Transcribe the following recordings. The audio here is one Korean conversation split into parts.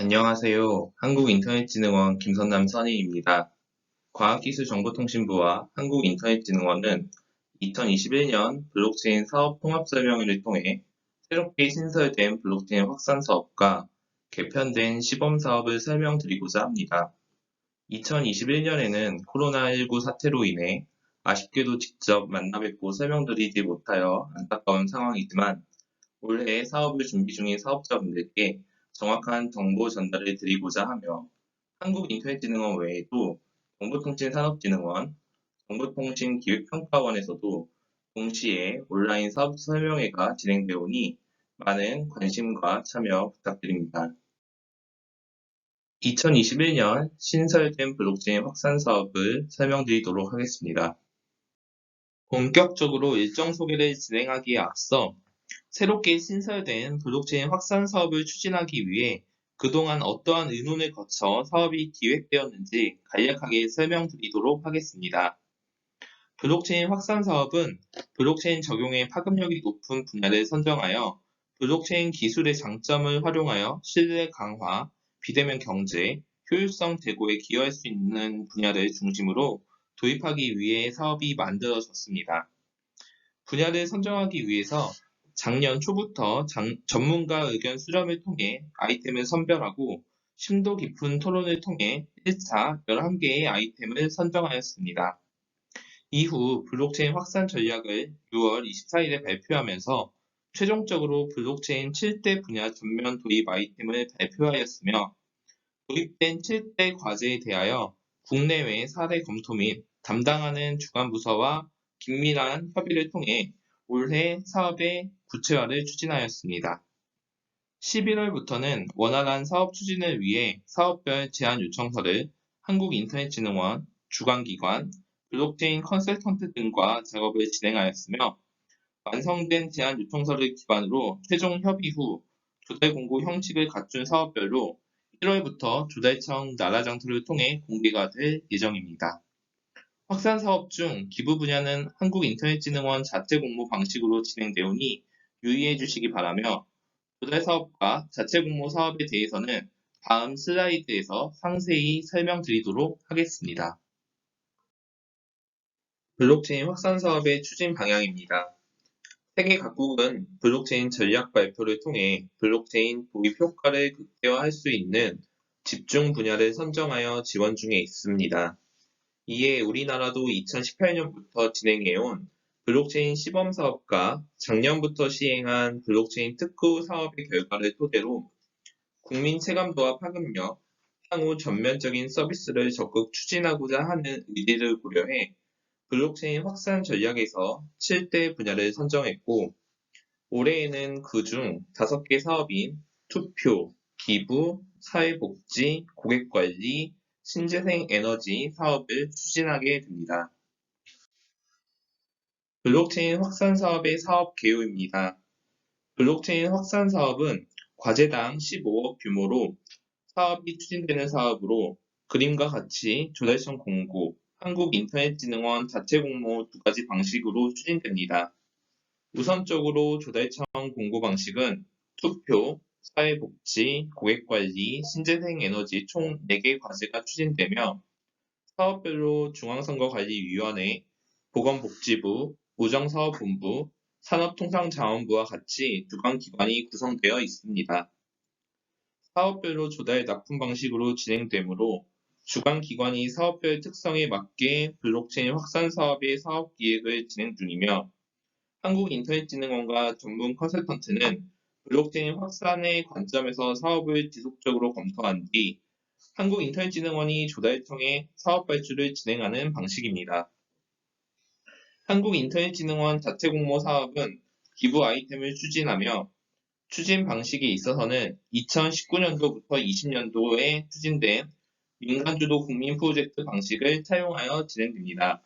안녕하세요. 한국인터넷진흥원 김선남 선임입니다. 과학기술정보통신부와 한국인터넷진흥원은 2021년 블록체인 사업 통합설명회를 통해 새롭게 신설된 블록체인 확산 사업과 개편된 시범 사업을 설명드리고자 합니다. 2021년에는 코로나19 사태로 인해 아쉽게도 직접 만나 뵙고 설명드리지 못하여 안타까운 상황이지만 올해 사업을 준비 중인 사업자분들께 정확한 정보 전달을 드리고자 하며 한국인터넷진흥원 외에도 정보통신산업진흥원, 정보통신기획평가원에서도 동시에 온라인 사업 설명회가 진행되어 오니 많은 관심과 참여 부탁드립니다. 2021년 신설된 블록체인 확산 사업을 설명드리도록 하겠습니다. 본격적으로 일정 소개를 진행하기에 앞서 새롭게 신설된 블록체인 확산 사업을 추진하기 위해 그동안 어떠한 의논을 거쳐 사업이 기획되었는지 간략하게 설명드리도록 하겠습니다. 블록체인 확산 사업은 블록체인 적용의 파급력이 높은 분야를 선정하여 블록체인 기술의 장점을 활용하여 신뢰 강화, 비대면 경제, 효율성 제고에 기여할 수 있는 분야를 중심으로 도입하기 위해 사업이 만들어졌습니다. 분야를 선정하기 위해서 작년 초부터 장, 전문가 의견 수렴을 통해 아이템을 선별하고 심도 깊은 토론을 통해 1차 11개의 아이템을 선정하였습니다. 이후 블록체인 확산 전략을 6월 24일에 발표하면서 최종적으로 블록체인 7대 분야 전면 도입 아이템을 발표하였으며 도입된 7대 과제에 대하여 국내외 사례 검토 및 담당하는 주관 부서와 긴밀한 협의를 통해 올해 사업의 구체화를 추진하였습니다. 11월부터는 원활한 사업 추진을 위해 사업별 제안 요청서를 한국인터넷진흥원, 주관기관, 블록체인 컨설턴트 등과 작업을 진행하였으며 완성된 제안 요청서를 기반으로 최종 협의 후 조달 공고 형식을 갖춘 사업별로 1월부터 조달청 나라 장터를 통해 공개가 될 예정입니다. 확산 사업 중 기부 분야는 한국인터넷진흥원 자체 공모 방식으로 진행되오니 유의해 주시기 바라며 조달 사업과 자체 공모 사업에 대해서는 다음 슬라이드에서 상세히 설명드리도록 하겠습니다. 블록체인 확산 사업의 추진 방향입니다. 세계 각국은 블록체인 전략 발표를 통해 블록체인 도입 효과를 극대화할 수 있는 집중 분야를 선정하여 지원 중에 있습니다. 이에 우리나라도 2018년부터 진행해온 블록체인 시범 사업과 작년부터 시행한 블록체인 특구 사업의 결과를 토대로 국민 체감도와 파급력, 향후 전면적인 서비스를 적극 추진하고자 하는 의지를 고려해 블록체인 확산 전략에서 7대 분야를 선정했고 올해에는 그중 5개 사업인 투표, 기부, 사회복지, 고객관리, 신재생 에너지 사업을 추진하게 됩니다. 블록체인 확산 사업의 사업 개요입니다. 블록체인 확산 사업은 과제당 15억 규모로 사업이 추진되는 사업으로 그림과 같이 조달청 공고, 한국인터넷진흥원 자체 공모 두 가지 방식으로 추진됩니다. 우선적으로 조달청 공고 방식은 투표, 사회복지, 고객관리, 신재생에너지 총 4개 과제가 추진되며 사업별로 중앙선거관리위원회, 보건복지부, 우정사업본부, 산업통상자원부와 같이 주관 기관이 구성되어 있습니다. 사업별로 조달 납품 방식으로 진행되므로 주관 기관이 사업별 특성에 맞게 블록체인 확산 사업의 사업 기획을 진행 중이며 한국인터넷진흥원과 전문 컨설턴트는 블록체인 확산의 관점에서 사업을 지속적으로 검토한 뒤 한국인터넷진흥원이 조달청에 사업 발주를 진행하는 방식입니다. 한국인터넷진흥원 자체 공모 사업은 기부 아이템을 추진하며 추진 방식에 있어서는 2019년도부터 20년도에 추진된 민간주도 국민 프로젝트 방식을 차용하여 진행됩니다.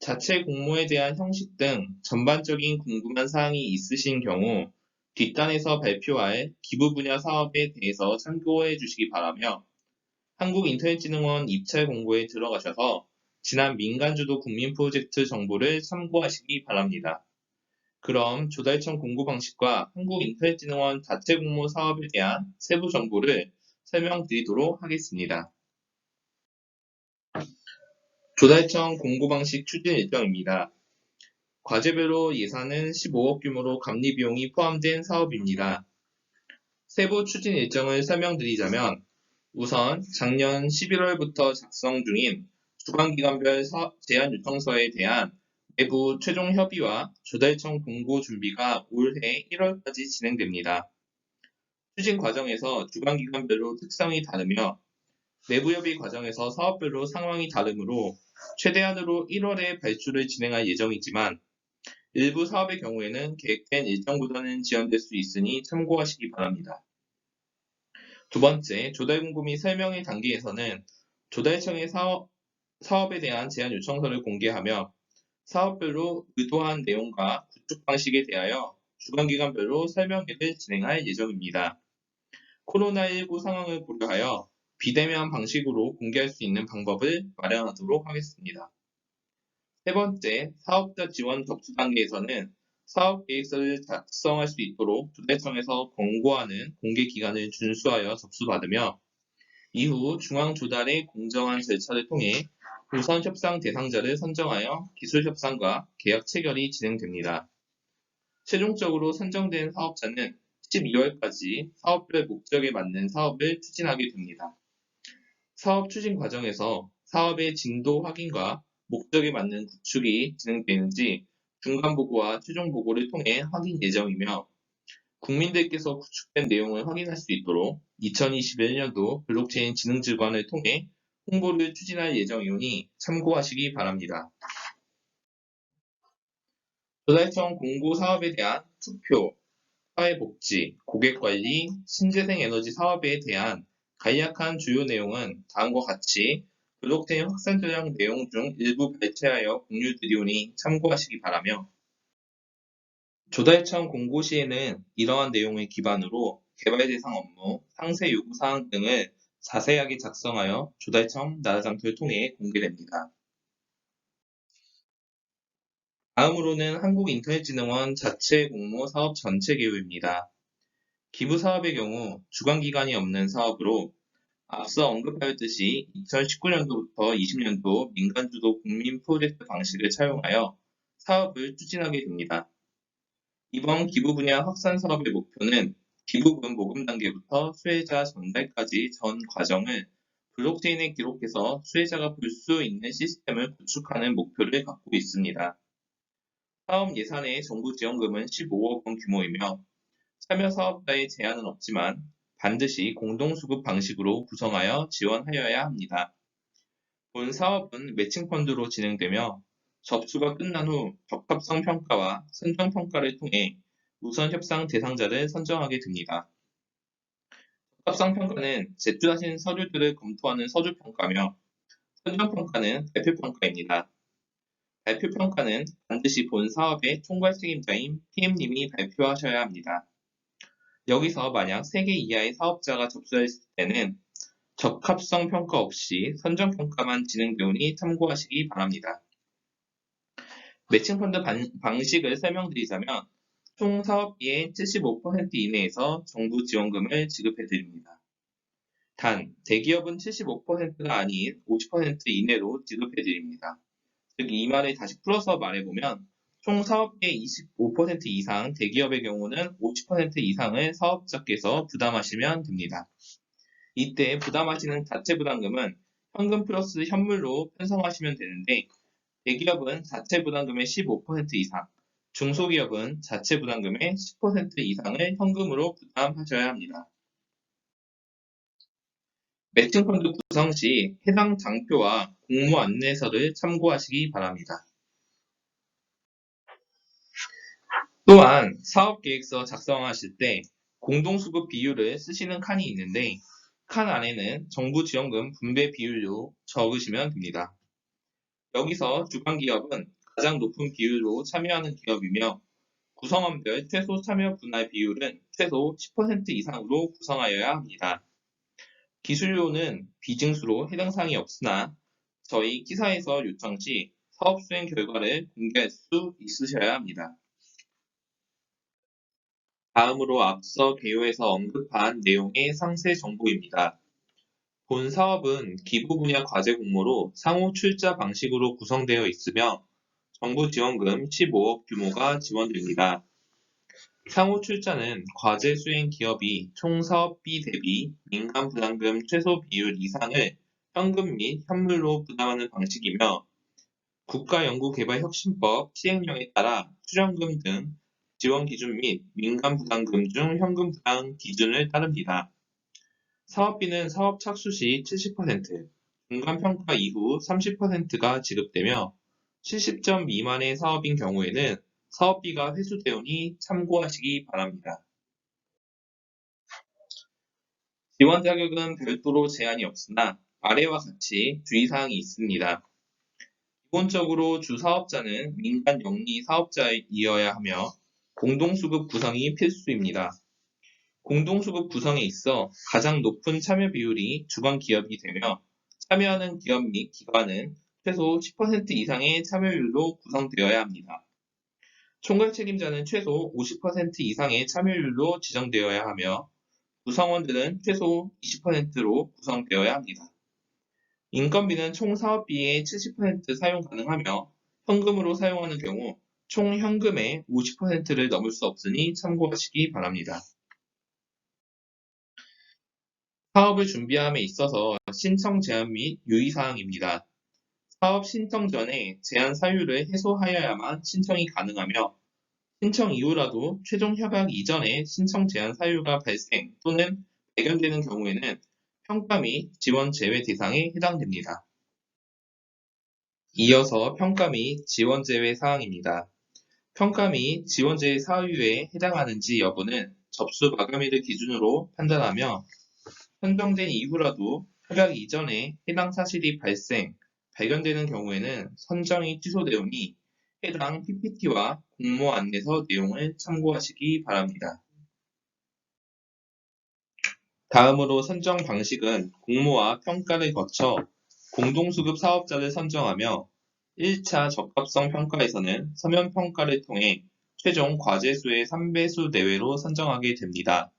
자체 공모에 대한 형식 등 전반적인 궁금한 사항이 있으신 경우 뒷단에서 발표할 기부 분야 사업에 대해서 참고해 주시기 바라며 한국인터넷진흥원 입찰 공고에 들어가셔서 지난 민간주도 국민 프로젝트 정보를 참고하시기 바랍니다. 그럼 조달청 공고 방식과 한국인터넷진흥원 자체 공모 사업에 대한 세부 정보를 설명드리도록 하겠습니다. 조달청 공고 방식 추진 일정입니다. 과제별로 예산은 15억 규모로 감리 비용이 포함된 사업입니다. 세부 추진 일정을 설명드리자면 우선 작년 11월부터 작성 중인 주관기관별 제안 요청서에 대한 내부 최종 협의와 조달청 공고 준비가 올해 1월까지 진행됩니다. 추진 과정에서 주관기관별로 특성이 다르며 내부 협의 과정에서 사업별로 상황이 다르므로 최대한으로 1월에 발주를 진행할 예정이지만 일부 사업의 경우에는 계획된 일정보다는 지연될 수 있으니 참고하시기 바랍니다. 두 번째, 조달 공고 및 설명의 단계에서는 조달청의 사업, 사업에 대한 제안 요청서를 공개하며 사업별로 의도한 내용과 구축 방식에 대하여 주관기관별로 설명회를 진행할 예정입니다. 코로나19 상황을 고려하여 비대면 방식으로 공개할 수 있는 방법을 마련하도록 하겠습니다. 세 번째, 사업자 지원 접수 단계에서는 사업 계획서를 작성할 수 있도록 조달청에서 권고하는 공개 기간을 준수하여 접수받으며 이후 중앙 조달의 공정한 절차를 통해 우선 협상 대상자를 선정하여 기술 협상과 계약 체결이 진행됩니다. 최종적으로 선정된 사업자는 12월까지 사업별 목적에 맞는 사업을 추진하게 됩니다. 사업 추진 과정에서 사업의 진도 확인과 목적에 맞는 구축이 진행되는지 중간 보고와 최종 보고를 통해 확인 예정이며 국민들께서 구축된 내용을 확인할 수 있도록 2021년도 블록체인 지능질관을 통해 홍보를 추진할 예정이오니 참고하시기 바랍니다. 조달청 공고 사업에 대한 투표, 사회복지, 고객관리, 신재생에너지 사업에 대한 간략한 주요 내용은 다음과 같이 블록체인 확산 전략 내용 중 일부 발췌하여 공유드리오니 참고하시기 바라며 조달청 공고 시에는 이러한 내용을 기반으로 개발 대상 업무, 상세 요구 사항 등을 자세하게 작성하여 조달청 나라장터를 통해 공개됩니다. 다음으로는 한국인터넷진흥원 자체 공모 사업 전체 개요입니다. 기부 사업의 경우 주관기관이 없는 사업으로 앞서 언급하였듯이 2019년도부터 20년도 민간주도 국민 프로젝트 방식을 차용하여 사업을 추진하게 됩니다. 이번 기부 분야 확산 사업의 목표는 기부금 모금 단계부터 수혜자 전달까지 전 과정을 블록체인에 기록해서 수혜자가 볼 수 있는 시스템을 구축하는 목표를 갖고 있습니다. 사업 예산의 정부 지원금은 15억 원 규모이며 참여 사업자의 제한은 없지만 반드시 공동수급 방식으로 구성하여 지원하여야 합니다. 본 사업은 매칭펀드로 진행되며 접수가 끝난 후 적합성 평가와 선정 평가를 통해 우선 협상 대상자를 선정하게 됩니다. 적합성 평가는 제출하신 서류들을 검토하는 서류 평가며 선정 평가는 발표 평가입니다. 발표 평가는 반드시 본 사업의 총괄 책임자인 PM님이 발표하셔야 합니다. 여기서 만약 3개 이하의 사업자가 접수했을 때는 적합성 평가 없이 선정 평가만 진행되오니 참고하시기 바랍니다. 매칭 펀드 방식을 설명드리자면 총 사업비의 75% 이내에서 정부 지원금을 지급해 드립니다. 단, 대기업은 75%가 아닌 50% 이내로 지급해 드립니다. 즉, 이 말을 다시 풀어서 말해보면 총 사업비의 25% 이상 대기업의 경우는 50% 이상을 사업자께서 부담하시면 됩니다. 이때 부담하시는 자체 부담금은 현금 플러스 현물로 편성하시면 되는데 대기업은 자체 부담금의 15% 이상, 중소기업은 자체 부담금의 10% 이상을 현금으로 부담하셔야 합니다. 매칭펀드 구성 시 해당 장표와 공모 안내서를 참고하시기 바랍니다. 또한 사업계획서 작성하실 때 공동수급 비율을 쓰시는 칸이 있는데 칸 안에는 정부 지원금 분배 비율로 적으시면 됩니다. 여기서 주관기업은 가장 높은 비율로 참여하는 기업이며 구성원별 최소 참여 분할 비율은 최소 10% 이상으로 구성하여야 합니다. 기술료는 비증수로 해당 사항이 없으나 저희 기 s a 에서 요청 시 사업 수행 결과를 공개할 수 있으셔야 합니다. 다음으로 앞서 개요에서 언급한 내용의 상세 정보입니다. 본 사업은 기부 분야 과제 공모로 상호 출자 방식으로 구성되어 있으며 정부 지원금 15억 규모가 지원됩니다. 상호 출자는 과제 수행 기업이 총 사업비 대비 민간 부담금 최소 비율 이상을 현금 및 현물로 부담하는 방식이며 국가연구개발혁신법 시행령에 따라 출연금 등 지원 기준 및 민간 부담금 중 현금 부담 기준을 따릅니다. 사업비는 사업 착수 시 70%, 중간 평가 이후 30%가 지급되며 70점 미만의 사업인 경우에는 사업비가 회수되오니 참고하시기 바랍니다. 지원 자격은 별도로 제한이 없으나 아래와 같이 주의사항이 있습니다. 기본적으로 주 사업자는 민간 영리 사업자이어야 하며 공동수급 구성이 필수입니다. 공동수급 구성에 있어 가장 높은 참여 비율이 주관 기업이 되며 참여하는 기업 및 기관은 최소 10% 이상의 참여율로 구성되어야 합니다. 총괄 책임자는 최소 50% 이상의 참여율로 지정되어야 하며 구성원들은 최소 20%로 구성되어야 합니다. 인건비는 총 사업비의 70% 사용 가능하며 현금으로 사용하는 경우 총 현금의 50%를 넘을 수 없으니 참고하시기 바랍니다. 사업을 준비함에 있어서 신청 제한 및 유의사항입니다. 사업 신청 전에 제한 사유를 해소하여야만 신청이 가능하며 신청 이후라도 최종 협약 이전에 신청 제한 사유가 발생 또는 발견되는 경우에는 평가 및 지원 제외 대상에 해당됩니다. 이어서 평가 및 지원 제외 사항입니다. 평가 및 지원 제외 사유에 해당하는지 여부는 접수 마감일을 기준으로 판단하며 선정된 이후라도 협약 이전에 해당 사실이 발생, 발견되는 경우에는 선정이 취소되오니 해당 PPT와 공모 안내서 내용을 참고하시기 바랍니다. 다음으로 선정 방식은 공모와 평가를 거쳐 공동수급 사업자를 선정하며 1차 적합성 평가에서는 서면 평가를 통해 최종 과제수의 3배수 내외로 선정하게 됩니다.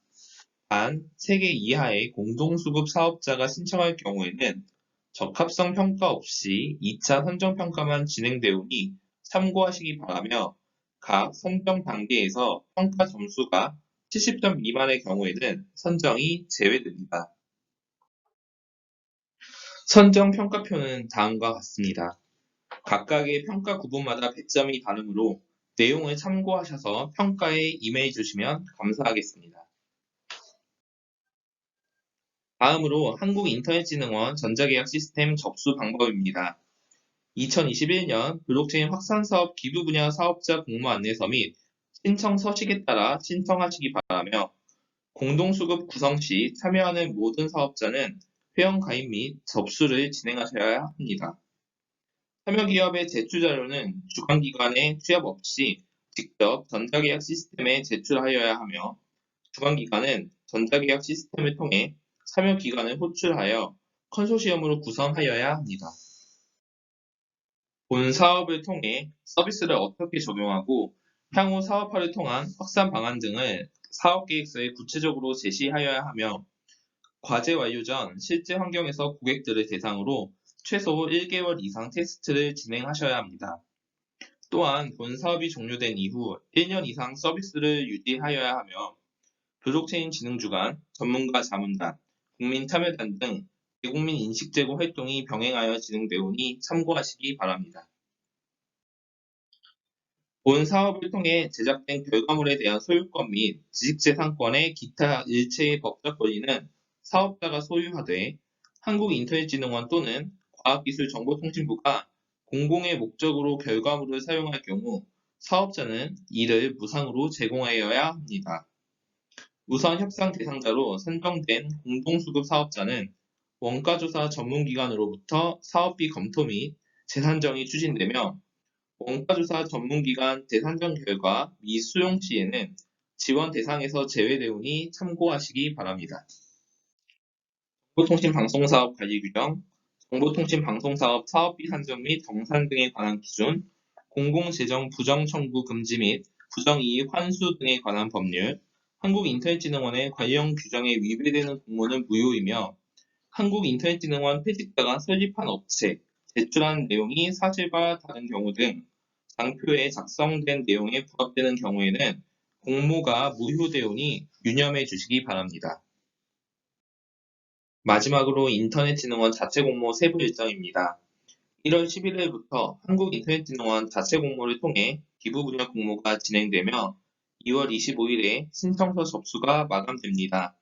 단 3개 이하의 공동수급 사업자가 신청할 경우에는 적합성 평가 없이 2차 선정 평가만 진행되오니 참고하시기 바라며 각 선정 단계에서 평가 점수가 70점 미만의 경우에는 선정이 제외됩니다. 선정 평가표는 다음과 같습니다. 각각의 평가 구분마다 배점이 다르므로 내용을 참고하셔서 평가에 임해 주시면 감사하겠습니다. 다음으로 한국인터넷진흥원 전자계약 시스템 접수 방법입니다. 2021년 블록체인 확산사업 기부 분야 사업자 공모 안내서 및 신청 서식에 따라 신청하시기 바라며 공동수급 구성 시 참여하는 모든 사업자는 회원 가입 및 접수를 진행하셔야 합니다. 참여 기업의 제출 자료는 주관기관에 취업 없이 직접 전자계약 시스템에 제출하여야 하며 주관기관은 전자계약 시스템을 통해 참여 기관을 호출하여 컨소시엄으로 구성하여야 합니다. 본 사업을 통해 서비스를 어떻게 적용하고 향후 사업화를 통한 확산 방안 등을 사업계획서에 구체적으로 제시하여야 하며 과제 완료 전 실제 환경에서 고객들을 대상으로 최소 1개월 이상 테스트를 진행하셔야 합니다. 또한 본 사업이 종료된 이후 1년 이상 서비스를 유지하여야 하며 블록체인 진흥주간, 전문가 자문단, 국민 참여단 등 대국민 인식 제고 활동이 병행하여 진행되오니 참고하시기 바랍니다. 본 사업을 통해 제작된 결과물에 대한 소유권 및 지식재산권의 기타 일체의 법적 권리는 사업자가 소유하되 한국인터넷진흥원 또는 과학기술정보통신부가 공공의 목적으로 결과물을 사용할 경우 사업자는 이를 무상으로 제공하여야 합니다. 우선 협상 대상자로 선정된 공동수급 사업자는 원가조사 전문기관으로부터 사업비 검토 및 재산정이 추진되며 원가조사 전문기관 재산정 결과 미수용 시에는 지원 대상에서 제외되오니 참고하시기 바랍니다. 정보통신방송사업 관리규정, 정보통신방송사업 사업비 산정 및 정산 등에 관한 기준, 공공재정 부정 청구 금지 및 부정이익 환수 등에 관한 법률, 한국인터넷진흥원의 관련 규정에 위배되는 공모는 무효이며 한국인터넷진흥원 퇴직자가 설립한 업체, 제출한 내용이 사실과 다른 경우 등 장표에 작성된 내용에 부합되는 경우에는 공모가 무효되오니 유념해 주시기 바랍니다. 마지막으로 인터넷진흥원 자체 공모 세부 일정입니다. 1월 11일부터 한국인터넷진흥원 자체 공모를 통해 기부 분야 공모가 진행되며 2월 25일에 신청서 접수가 마감됩니다.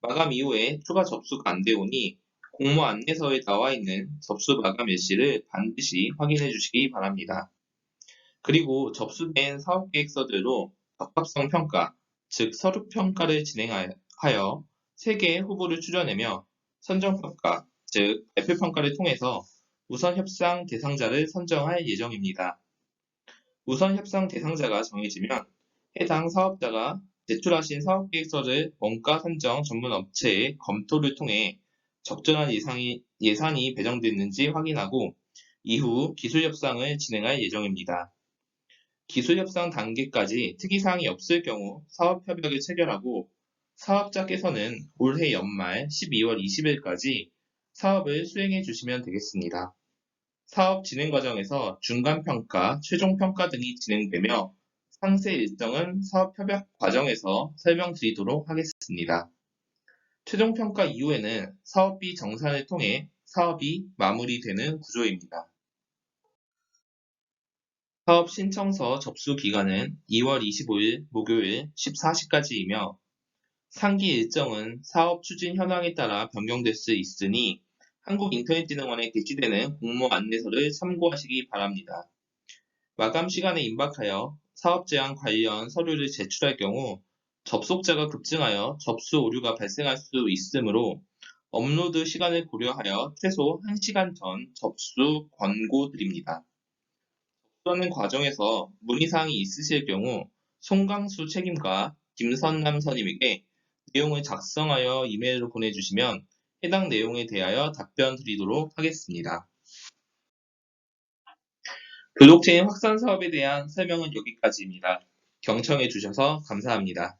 마감 이후에 추가 접수가 안 되오니 공모 안내서에 나와 있는 접수 마감 일시를 반드시 확인해 주시기 바랍니다. 그리고 접수된 사업계획서들로 적합성 평가, 즉 서류 평가를 진행하여 3개의 후보를 추려내며 선정평가, 즉 발표평가를 통해서 우선 협상 대상자를 선정할 예정입니다. 우선 협상 대상자가 정해지면 해당 사업자가 제출하신 사업계획서를 원가 선정 전문 업체의 검토를 통해 적절한 예상이, 예산이 배정됐는지 확인하고 이후 기술 협상을 진행할 예정입니다. 기술 협상 단계까지 특이사항이 없을 경우 사업 협약을 체결하고 사업자께서는 올해 연말 12월 20일까지 사업을 수행해 주시면 되겠습니다. 사업 진행 과정에서 중간평가, 최종평가 등이 진행되며 상세 일정은 사업 협약 과정에서 설명드리도록 하겠습니다. 최종평가 이후에는 사업비 정산을 통해 사업이 마무리되는 구조입니다. 사업 신청서 접수 기간은 2월 25일 목요일 14시까지이며 상기 일정은 사업 추진 현황에 따라 변경될 수 있으니 한국인터넷진흥원에 게시되는 공모 안내서를 참고하시기 바랍니다. 마감 시간에 임박하여 사업 제한 관련 서류를 제출할 경우 접속자가 급증하여 접수 오류가 발생할 수 있으므로 업로드 시간을 고려하여 최소 1시간 전 접수 권고드립니다. 접수하는 과정에서 문의사항이 있으실 경우 송강수 책임과 김선남 선임에게 내용을 작성하여 이메일로 보내주시면 해당 내용에 대하여 답변 드리도록 하겠습니다. 블록체인 확산 사업에 대한 설명은 여기까지입니다. 경청해 주셔서 감사합니다.